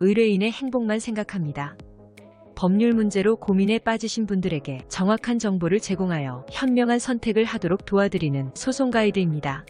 의뢰인의 행복만 생각합니다. 법률 문제로 고민에 빠지신 분들에게 정확한 정보를 제공하여 현명한 선택을 하도록 도와드리는 소송 가이드입니다.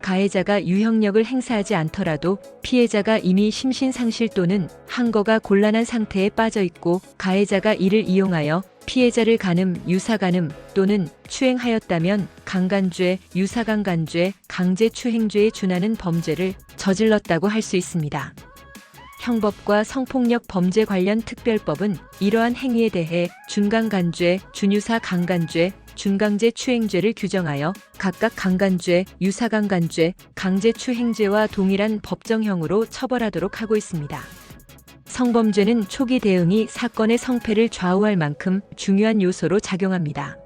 가해자가 유형력을 행사하지 않더라도 피해자가 이미 심신상실 또는 항거가 곤란한 상태에 빠져 있고 가해자가 이를 이용하여 피해자를 간음, 유사간음 또는 추행하였다면 강간죄, 유사강간죄, 강제추행죄에 준하는 범죄를 저질렀다고 할 수 있습니다. 형법과 성폭력 범죄 관련 특별법은 이러한 행위에 대해 준강간죄, 준유사 강간죄, 준강제 추행죄를 규정하여 각각 강간죄, 유사강간죄, 강제 추행죄와 동일한 법정형으로 처벌하도록 하고 있습니다. 성범죄는 초기 대응이 사건의 성패를 좌우할 만큼 중요한 요소로 작용합니다.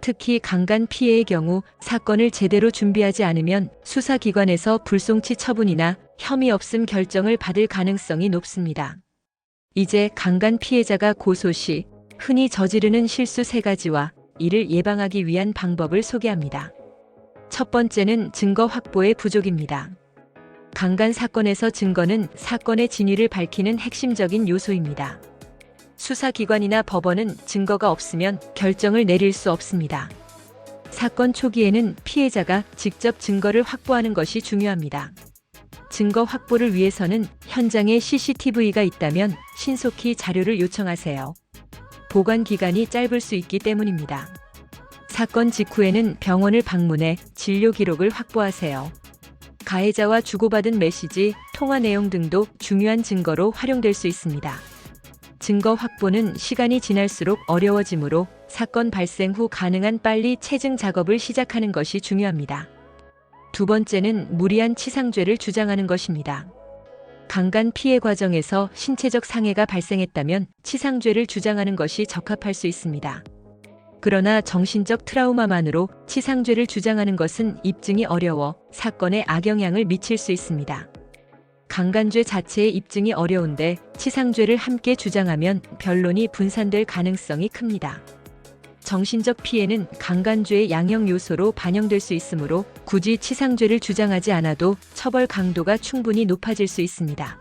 특히 강간 피해의 경우 사건을 제대로 준비하지 않으면 수사기관에서 불송치 처분이나 혐의 없음 결정을 받을 가능성이 높습니다. 이제 강간 피해자가 고소 시 흔히 저지르는 실수 세 가지와 이를 예방하기 위한 방법을 소개합니다. 첫 번째는 증거 확보의 부족입니다. 강간 사건에서 증거는 사건의 진위를 밝히는 핵심적인 요소입니다. 수사기관이나 법원은 증거가 없으면 결정을 내릴 수 없습니다. 사건 초기에는 피해자가 직접 증거를 확보하는 것이 중요합니다. 증거 확보를 위해서는 현장에 CCTV가 있다면 신속히 자료를 요청하세요. 보관 기간이 짧을 수 있기 때문입니다. 사건 직후에는 병원을 방문해 진료 기록을 확보하세요. 가해자와 주고받은 메시지, 통화 내용 등도 중요한 증거로 활용될 수 있습니다. 증거 확보는 시간이 지날수록 어려워지므로 사건 발생 후 가능한 빨리 체증 작업을 시작하는 것이 중요합니다. 두 번째는 무리한 치상죄를 주장하는 것입니다. 강간 피해 과정에서 신체적 상해가 발생했다면 치상죄를 주장하는 것이 적합할 수 있습니다. 그러나 정신적 트라우마만으로 치상죄를 주장하는 것은 입증이 어려워 사건에 악영향을 미칠 수 있습니다. 강간죄 자체의 입증이 어려운데 치상죄를 함께 주장하면 변론이 분산될 가능성이 큽니다. 정신적 피해는 강간죄의 양형 요소로 반영될 수 있으므로 굳이 치상죄를 주장하지 않아도 처벌 강도가 충분히 높아질 수 있습니다.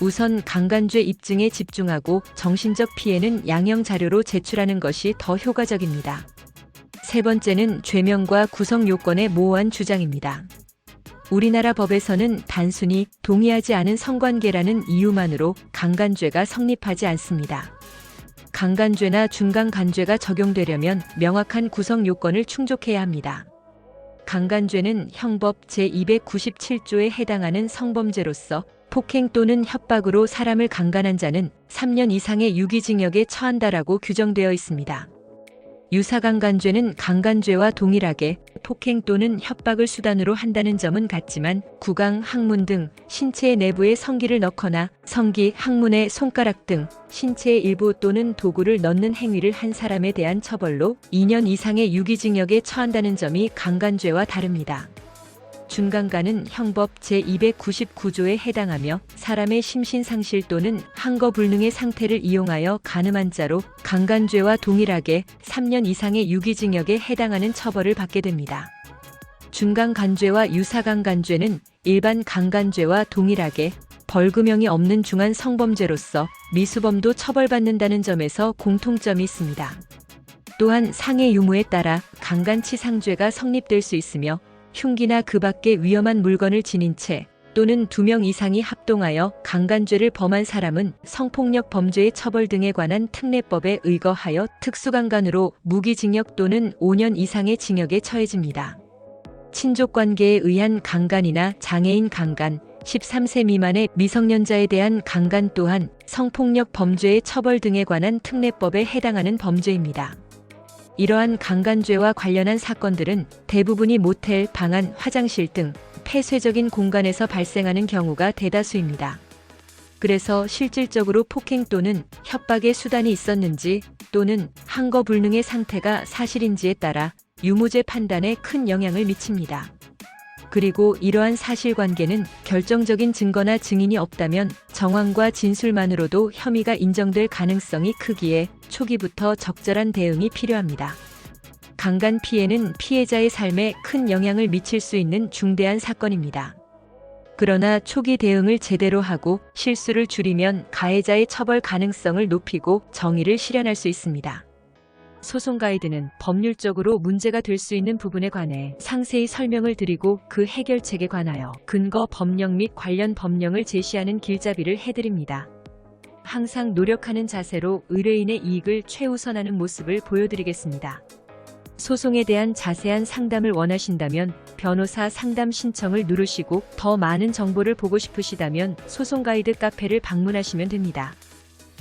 우선 강간죄 입증에 집중하고 정신적 피해는 양형 자료로 제출하는 것이 더 효과적입니다. 세 번째는 죄명과 구성 요건의 모호한 주장입니다. 우리나라 법에서는 단순히 동의하지 않은 성관계라는 이유만으로 강간죄가 성립하지 않습니다. 강간죄나 중강간죄가 적용되려면 명확한 구성 요건을 충족해야 합니다. 강간죄는 형법 제297조에 해당하는 성범죄로서 폭행 또는 협박으로 사람을 강간한 자는 3년 이상의 유기징역에 처한다라고 규정되어 있습니다. 유사강간죄는 강간죄와 동일하게 폭행 또는 협박을 수단으로 한다는 점은 같지만 구강, 항문 등 신체 내부에 성기를 넣거나 성기, 항문에 손가락 등 신체의 일부 또는 도구를 넣는 행위를 한 사람에 대한 처벌로 2년 이상의 유기징역에 처한다는 점이 강간죄와 다릅니다. 중간간은 형법 제299조에 해당하며 사람의 심신상실 또는 항거불능의 상태를 이용하여 가늠한 자로 강간죄와 동일하게 3년 이상의 유기징역에 해당하는 처벌을 받게 됩니다. 중간간죄와 유사강간죄는 일반 강간죄와 동일하게 벌금형이 없는 중한 성범죄로서 미수범도 처벌받는다는 점에서 공통점이 있습니다. 또한 상해 유무에 따라 강간치상죄가 성립될 수 있으며 흉기나 그 밖의 위험한 물건을 지닌 채 또는 두 명 이상이 합동하여 강간죄를 범한 사람은 성폭력 범죄의 처벌 등에 관한 특례법에 의거하여 특수강간으로 무기징역 또는 5년 이상의 징역에 처해집니다. 친족 관계에 의한 강간이나 장애인 강간, 13세 미만의 미성년자에 대한 강간 또한 성폭력 범죄의 처벌 등에 관한 특례법에 해당하는 범죄입니다. 이러한 강간죄와 관련한 사건들은 대부분이 모텔, 방안, 화장실 등 폐쇄적인 공간에서 발생하는 경우가 대다수입니다. 그래서 실질적으로 폭행 또는 협박의 수단이 있었는지 또는 항거 불능의 상태가 사실인지에 따라 유무죄 판단에 큰 영향을 미칩니다. 그리고 이러한 사실관계는 결정적인 증거나 증인이 없다면 정황과 진술만으로도 혐의가 인정될 가능성이 크기에 초기부터 적절한 대응이 필요합니다. 강간 피해는 피해자의 삶에 큰 영향을 미칠 수 있는 중대한 사건입니다. 그러나 초기 대응을 제대로 하고 실수를 줄이면 가해자의 처벌 가능성을 높이고 정의를 실현할 수 있습니다. 소송 가이드는 법률적으로 문제가 될 수 있는 부분에 관해 상세히 설명을 드리고 그 해결책에 관하여 근거 법령 및 관련 법령을 제시하는 길잡이를 해드립니다. 항상 노력하는 자세로 의뢰인의 이익을 최우선하는 모습을 보여드리겠습니다. 소송에 대한 자세한 상담을 원하신다면 변호사 상담 신청을 누르시고 더 많은 정보를 보고 싶으시다면 소송 가이드 카페를 방문하시면 됩니다.